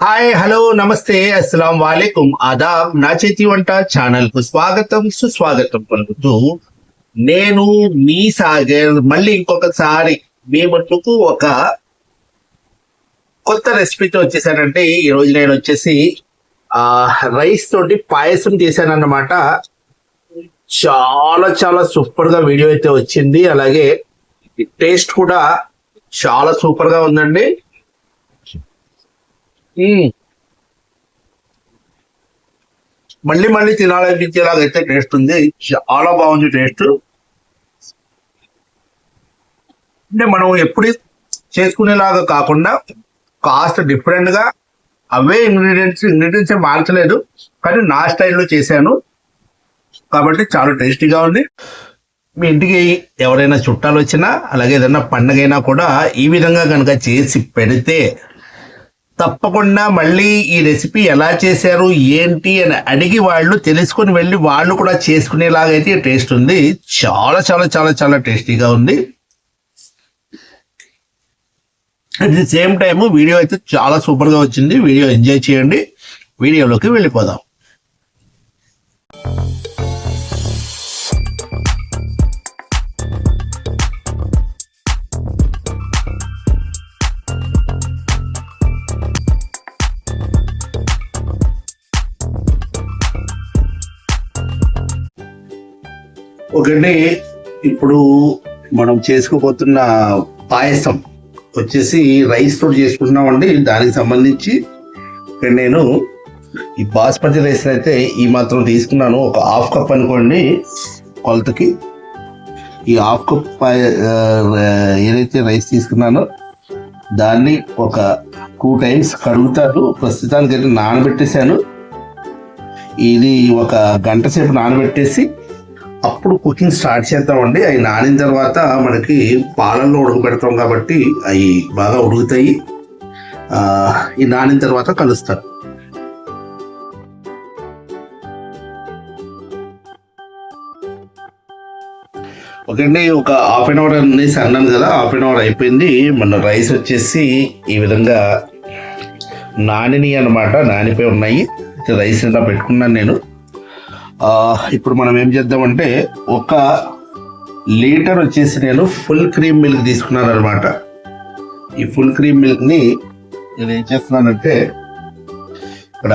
Hi hello నమస్తే అస్సలం వాలేకుం ఆదాబ్ నా చేతి వంట ఛానల్కు స్వాగతం సుస్వాగతం పలుకుతూ నేను మీ సాగర్ మళ్ళీ ఇంకొకసారి మీ మట్టుకు ఒక కొత్త రెసిపీతో వచ్చేసానంటే ఈ రోజు నేను వచ్చేసి ఆ రైస్ తోటి పాయసం చేశానన్నమాట. చాలా చాలా సూపర్గా వీడియో అయితే వచ్చింది. అలాగే టేస్ట్ కూడా చాలా సూపర్గా ఉందండి. మళ్ళీ మళ్ళీ తినాలనిపించేలాగా అయితే టేస్ట్ ఉంది. చాలా బాగుంది టేస్ట్ అంటే మనం ఎప్పుడు చేసుకునేలాగా కాకుండా కాస్త డిఫరెంట్గా అవే ఇంగ్రీడియంట్స్ ఇంగ్రీడియంట్స్ ఏం మార్చలేదు. కానీ నా స్టైల్లో చేశాను. కాబట్టి చాలా టేస్టీగా ఉంది. మీ ఇంటికి ఎవరైనా చుట్టాలు వచ్చినా అలాగే ఏదైనా పండగైనా కూడా ఈ విధంగా కనుక చేసి పెడితే తప్పకుండా మళ్ళీ ఈ రెసిపీ ఎలా చేశారు ఏంటి అని అడిగి వాళ్ళు తెలుసుకొని వెళ్ళి వాళ్ళు కూడా చేసుకునేలాగా అయితే టేస్ట్ ఉంది. చాలా చాలా చాలా చాలా టేస్టీగా ఉంది. At the same time video అయితే చాలా సూపర్గా వచ్చింది. వీడియో ఎంజాయ్ చేయండి. వీడియోలోకి వెళ్ళిపోదాం. ఒకటి ఇప్పుడు మనం చేసుకోబోతున్న పాయసం వచ్చేసి రైస్ తోటి చేసుకుంటున్నామండి. దానికి సంబంధించి ఇక్కడ నేను ఈ బాస్మతి రైస్ అయితే ఈ మాత్రం తీసుకున్నాను. ఒక హాఫ్ కప్ అనుకోండి కొలతకి. ఈ హాఫ్ కప్ పాయ- ఏదైతే రైస్ తీసుకున్నానో దాన్ని ఒక టూ టైమ్స్ కడుగుతాను. ప్రస్తుతానికి అయితే నానబెట్టేశాను. ఇది ఒక గంట సేపు నానబెట్టేసి అప్పుడు కుకింగ్ స్టార్ట్ చేద్దామండి. అవి నానిన తర్వాత మనకి పాలల్లో ఉడకబెడతాం కాబట్టి అవి బాగా ఉడుకుతాయి. ఈ నానిన తర్వాత కలుస్తారు. ఓకే అండి ఒక హాఫ్ అన్ అవర్ అనేసి అన్నాను కదా హాఫ్ అన్ అవర్ అయిపోయింది. మన రైస్ వచ్చేసి ఈ విధంగా నానిని అనమాట నానిపోయి ఉన్నాయి. రైస్ ఇలా పెట్టుకున్నాను నేను. ఇప్పుడు మనం ఏం చేద్దామంటే ఒక లీటర్ వచ్చేసి నేను ఫుల్ క్రీమ్ మిల్క్ తీసుకున్నాను అనమాట ఈ ఫుల్ క్రీమ్ మిల్క్ని నేను ఏం చేస్తున్నానంటే ఇక్కడ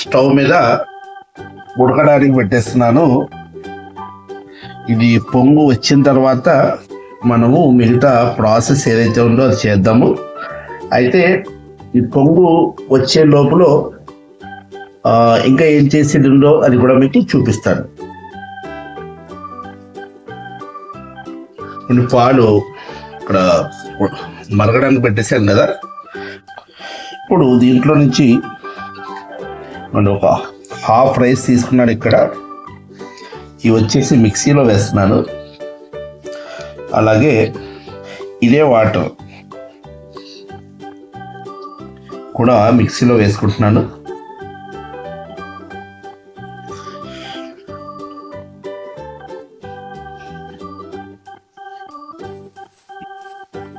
స్టవ్ మీద ఉడకడానికి పెట్టేస్తున్నాను. ఇది పొంగు వచ్చిన తర్వాత మనము మిగతా ప్రాసెస్ ఏదైతే ఉందో అది చేద్దాము. అయితే ఈ పొంగు వచ్చే లోపల ఇంకా ఏం చేసేది ఉందో అది కూడా మీకు చూపిస్తాను. కొన్ని పాలు ఇక్కడ మరగడానికి పెట్టేశాను కదా. ఇప్పుడు దీంట్లో నుంచి మనం ఒక హాఫ్ రైస్ తీసుకున్నాను ఇక్కడ. ఇవి వచ్చేసి మిక్సీలో వేస్తున్నాను. అలాగే ఇదే వాటర్ కూడా మిక్సీలో వేసుకుంటున్నాను.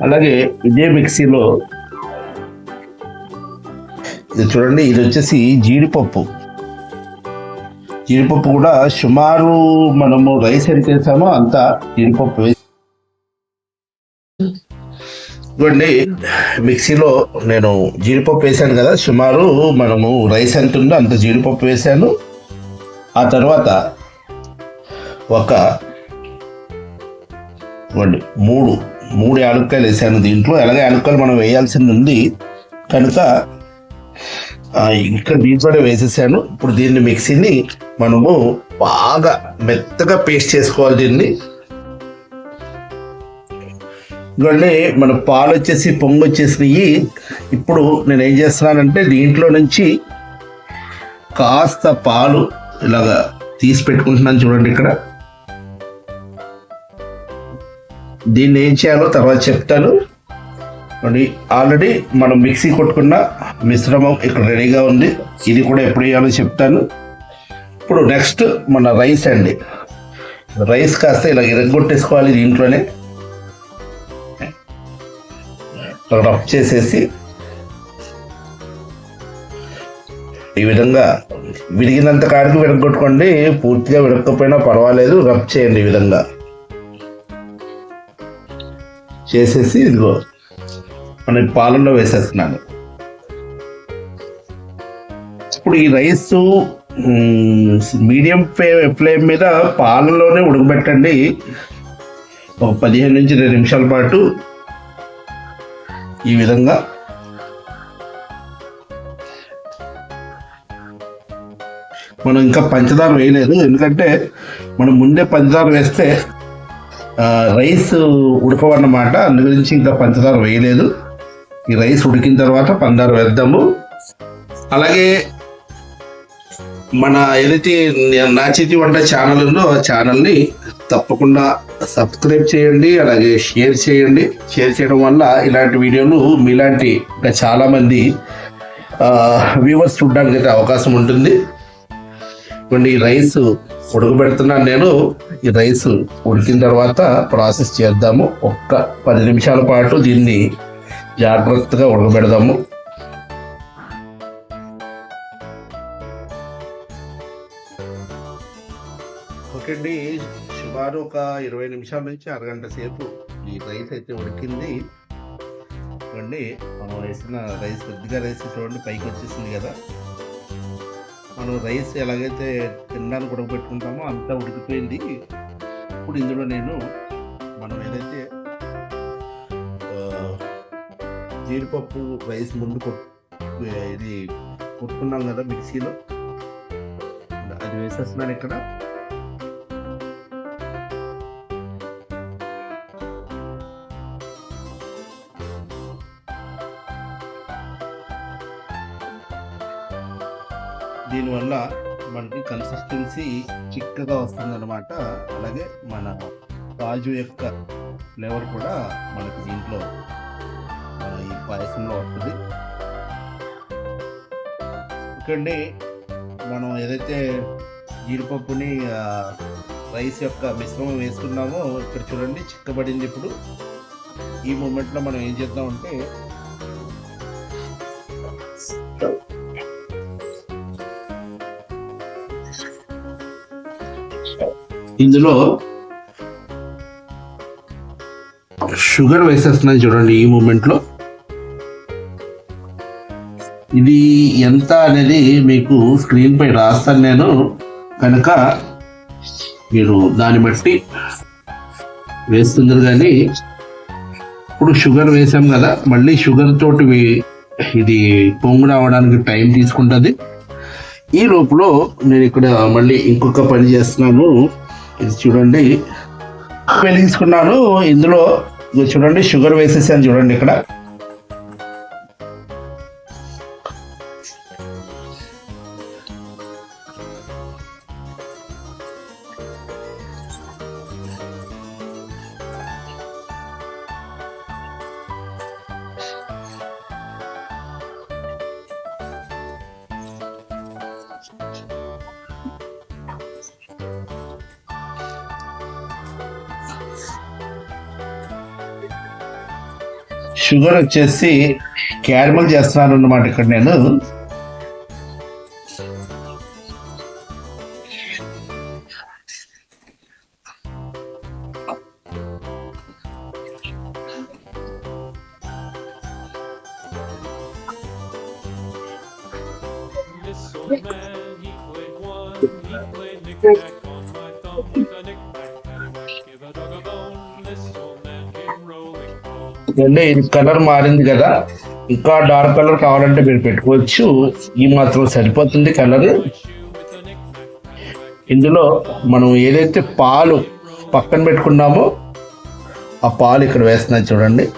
అలాగే ఇదే మిక్సీలో ఇది చూడండి ఇది వచ్చేసి జీడిపప్పు. జీడిపప్పు కూడా సుమారు మనము రైస్ ఎంత వేసామో అంత జీడిపప్పు వేసి మిక్సీలో నేను జీడిపప్పు వేసాను కదా సుమారు మనము రైస్ ఎంత ఉందో అంత జీడిపప్పు వేసాను ఆ తర్వాత ఒక చూడండి మూడు మూడు యాలక్కాయలు వేసాను దీంట్లో. ఎలాగ యాలుక్కాయలు మనం వేయాల్సింది ఉంది. కనుక ఇక్కడ దీంట్లోనే వేసేసాను. ఇప్పుడు దీన్ని మిక్సీని మనము బాగా మెత్తగా పేస్ట్ చేసుకోవాలి దీన్ని. ఇవన్నీ మన పాలు వచ్చేసి పొంగు వచ్చేసినవి ఇప్పుడు నేను ఏం చేస్తున్నానంటే దీంట్లో నుంచి కాస్త పాలు ఇలాగా తీసి పెట్టుకుంటున్నాను చూడండి ఇక్కడ. దీన్ని ఏం చేయాలో తర్వాత చెప్తాను. ఆల్రెడీ మనం మిక్సీ కొట్టుకున్న మిశ్రమం ఇక్కడ రెడీగా ఉంది. ఇది కూడా ఎప్పుడు వేయాలో చెప్తాను. ఇప్పుడు నెక్స్ట్ మన రైస్ అండి. రైస్ కాస్త ఇలా ఇరగొట్టేసుకోవాలి దీంట్లోనే. రఫ్ చేసేసి ఈ విధంగా విరిగినంత కాడికి విరగొట్టుకోండి. పూర్తిగా విరగకపోయినా పర్వాలేదు రబ్ చేయండి ఈ విధంగా. చేసేసి ఇదిగో మన పాలల్లో వేసేస్తున్నాను. ఇప్పుడు ఈ రైస్ మీడియం ఫ్లేమ్ మీద పాలలోనే ఉడకబెట్టండి. ఒక పదిహేను నుంచి ఇరవై నిమిషాల పాటు ఈ విధంగా మనం ఇంకా పంచదార వేయలేదు. ఎందుకంటే మనం ముందే పంచదార వేస్తే రైస్ ఉడకవన్నమాట అందు గురించి ఇంకా పంచదార వేయలేదు. ఈ రైస్ ఉడికిన తర్వాత పంచదార వేద్దాము. అలాగే మన ఏదైతే నా చేతి వంట ఛానల్ ఉందో ఆ ఛానల్ని తప్పకుండా సబ్స్క్రైబ్ చేయండి అలాగే షేర్ చేయండి. షేర్ చేయడం వల్ల ఇలాంటి వీడియోలు మీలాంటి ఇంకా చాలామంది వ్యూవర్స్ చూడడానికి అయితే అవకాశం ఉంటుంది. ఇవ్వండి ఈ రైస్ ఉడకబెడుతున్నాను నేను. ఈ రైస్ ఉడికిన తర్వాత ప్రాసెస్ చేద్దాము. ఒక్క పది నిమిషాల పాటు దీన్ని జాగ్రత్తగా ఉడకబెడదాము. ఓకే అండి సుమారు ఒక ఇరవై నిమిషాల నుంచి అరగంట సేపు ఈ రైస్ అయితే ఉడికింది. చూడండి మనం వేసిన రైస్ కొద్దిగా రైస్ చూడండి పైకి వచ్చేసింది కదా. మనం రైస్ ఎలాగైతే తినడానికి ఉడకబెట్టుకుంటామో అంతా ఉడికిపోయింది. ఇప్పుడు ఇందులో నేను మనం ఏదైతే జీడిపప్పు రైస్ ముందు ఇది కొట్టుకున్నాం కదా మిక్సీలో. అది వేసేస్తున్నాను ఇక్కడ. మనకి కన్సిస్టెన్సీ చిక్కగా వస్తుందన్నమాట. అలాగే మన కాజు యొక్క ఫ్లేవర్ కూడా మనకి దీంట్లో ఈ పాయసంలో వస్తుంది. ఓకే మనం ఏదైతే జీడిపప్పుని రైస్ యొక్క మిశ్రమం వేసుకున్నామో ఇక్కడ చూడండి చిక్కబడింది ఇప్పుడు. ఈ మూమెంట్లో మనం ఏం చేద్దామంటే ఇందులో షుగర్ వేసేస్తున్నాను చూడండి ఈ మూమెంట్లో. ఇది ఎంత అనేది మీకు స్క్రీన్ పై రాస్తాను నేను. కనుక మీరు దాన్ని బట్టి వేస్తున్నారు కానీ ఇప్పుడు షుగర్ వేసాం కదా మళ్ళీ షుగర్ తోటి ఇది పొంగు రావడానికి టైం తీసుకుంటుంది. ఈ లోపల నేను ఇక్కడ మళ్ళీ ఇంకొక పని చేస్తున్నాను. ఇది చూడండి. వెలిగించుకున్నాను ఇందులో చూడండి షుగర్ వేసేసాను చూడండి ఇక్కడ. షుగర్ వచ్చేసి క్యారమల్ చేస్తున్నాను అన్నమాట ఇక్కడ నేను. This ఇది కలర్ మారింది కదా. ఇంకా డార్క్ కలర్ కావాలంటే మీరు పెట్టుకోవచ్చు. ఈ మాత్రం సరిపోతుంది కలర్. ఇందులో మనం ఏదైతే పాలు పక్కన పెట్టుకున్నామో ఆ పాలు ఇక్కడ వేస్తున్నాయి చూడండి.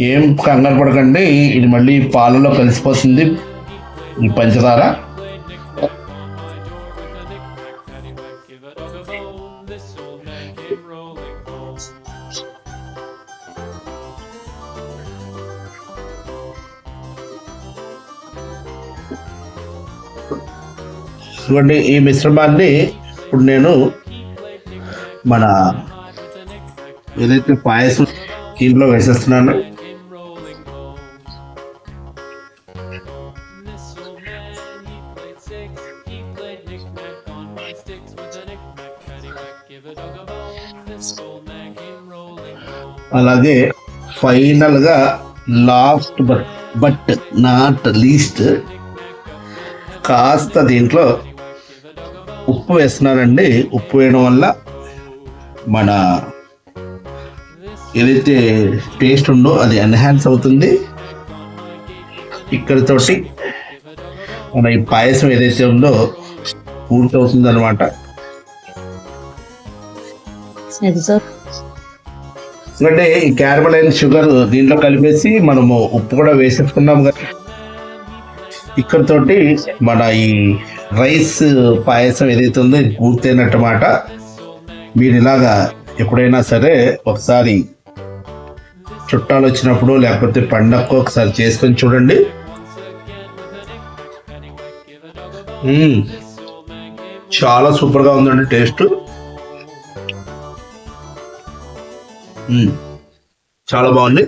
ఏం కంగారు పడకండి ఇది మళ్ళీ పాలలో కలిసిపోతుంది. ఈ పంచదార. చూడండి ఈ మిశ్రమాన్ని ఇప్పుడు నేను మన ఏదైతే పాయసం దీంట్లో వేసేస్తున్నాను అలాగే ఫైనల్గా last but but not least కాస్త దీంట్లో ఉప్పు వేస్తున్నానండి ఉప్పు వేయడం వల్ల మన ఏదైతే టేస్ట్ ఉందో అది ఎన్హాన్స్ అవుతుంది. ఇక్కడితోటి మన ఈ పాయసం ఏదైతే ఉందో పూర్తి అవుతుంది అనమాట ఎందుకంటే ఈ క్యారమలైన్ షుగర్ దీంట్లో కలిపేసి మనము ఉప్పు కూడా వేసేసుకున్నాం కదా. ఇక్కడతోటి మన ఈ రైస్ పాయసం ఏదైతే ఉందో ఇది పూర్తయినట్టమాట మీరు ఇలాగా ఎప్పుడైనా సరే ఒకసారి చుట్టాలు వచ్చినప్పుడు లేకపోతే పండగకు ఒకసారి చేసుకొని చూడండి. చాలా సూపర్గా ఉందండి టేస్ట్. చాలా బాగుంది.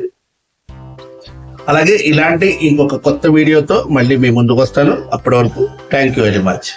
అలాగే ఇలాంటి ఇంకొక కొత్త వీడియోతో మళ్ళీ మీ ముందుకు వస్తాను. అప్పటి వరకు థ్యాంక్ యూ వెరీ మచ్